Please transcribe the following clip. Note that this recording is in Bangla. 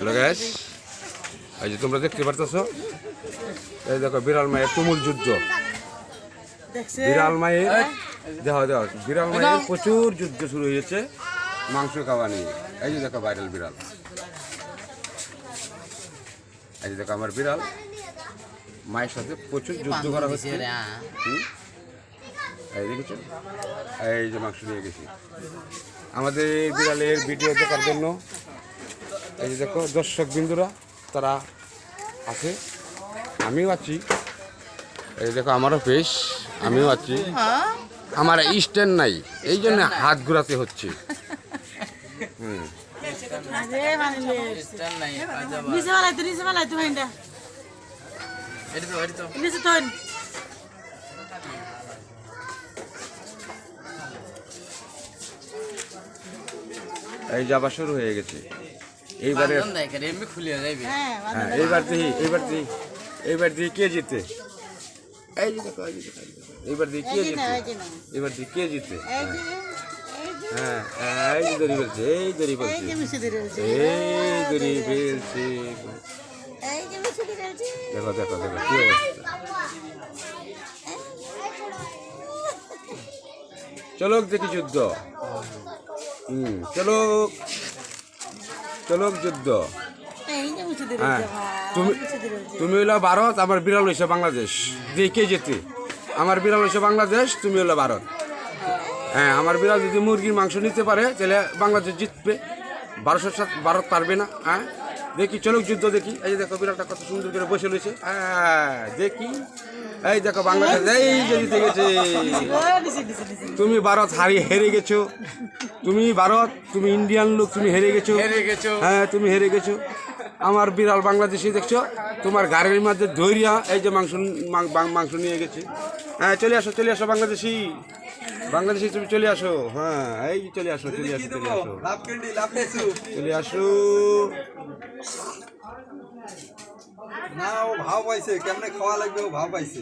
হ্যালো গ্যাস এই যে তোমরা দেখতে পারতেছ? এই দেখো বিড়াল মায়ের তুমুল যুদ্ধ। বিড়াল মায়ের দেখো দেখো বিড়াল মায়ের প্রচুর যুদ্ধ শুরু হয়েছে মাংস খাওয়া নিয়ে। এই যে দেখো ভাইরাল বিড়াল। এই যে দেখো আমার বিড়াল। মায়ের সাথে প্রচুর যুদ্ধ করা হচ্ছে। এই দেখেছ? এই যে মাংস নিয়ে গেছি। আমাদের বিড়ালের ভিডিও দেখার জন্য এই যে দেখো দর্শক বিন্দুরা তারা আছে, আমিও আছি। এই দেখো, আমারও পেশ আমিও আছি। আমার স্ট্যান্ড নাই, এই জন্য হাত ঘুরাতে হচ্ছে। এই যাবা শুরু হয়ে গেছে। এইবারে দেখ হ্যাঁ হ্যাঁ এইবার দিই এইবার দিই এইবার দিই কে জিতে? দেখো দেখো, দেখো। এইবার দিই কে জিতে? এবার দিই কে জিতে? হ্যাঁ হ্যাঁ, এই যে দড়ি ফেলছে এই দড়ি ফেলছে এই দড়ি দেখো দেখো দেখো কি অবস্থা। চলক দেখি যুদ্ধ। হুম চলক চলক যুদ্ধ। হ্যাঁ তুমি তুমি হলো ভারত আমার বিড়াল হয়েছে বাংলাদেশ। যে কে যেতে। আমার বিড়াল হয়েছে বাংলাদেশ তুমি হলো ভারত। হ্যাঁ আমার বিড়াল যদি মুরগির মাংস নিতে পারে তাহলে বাংলাদেশ জিতবে। ভারতের সাথে ভারত পারবে না হ্যাঁ? দেখি চলুক যুদ্ধ দেখি। এই যে দেখো বিড়ালটা কত সুন্দর করে বসে রয়েছে। হ্যাঁ দেখি। এই দেখো বাংলাদেশ এই যে জিতে গেছে। তুমি ভারত হারিয়ে হেরে গেছো। তুমি ভারত তুমি ইন্ডিয়ান লোক তুমি হেরে গেছো। হেরে গেছো। হ্যাঁ তুমি হেরে গেছো। আমার বিড়াল বাংলাদেশি দেখছ তোমার গাড়ির মধ্যে দৈরিয়া এই যে মাংস মাংস নিয়ে গেছে। হ্যাঁ চলে আসো চলে আসো বাংলাদেশি। বাংলাদেশি তুমি চলে আসো। হ্যাঁ এই চলে আসো চলে আসো চলে আসো। চলে আসো। না ও ভাও পাইছে, কেমনে খাওয়া লাগবে ও ভাও পাইছে।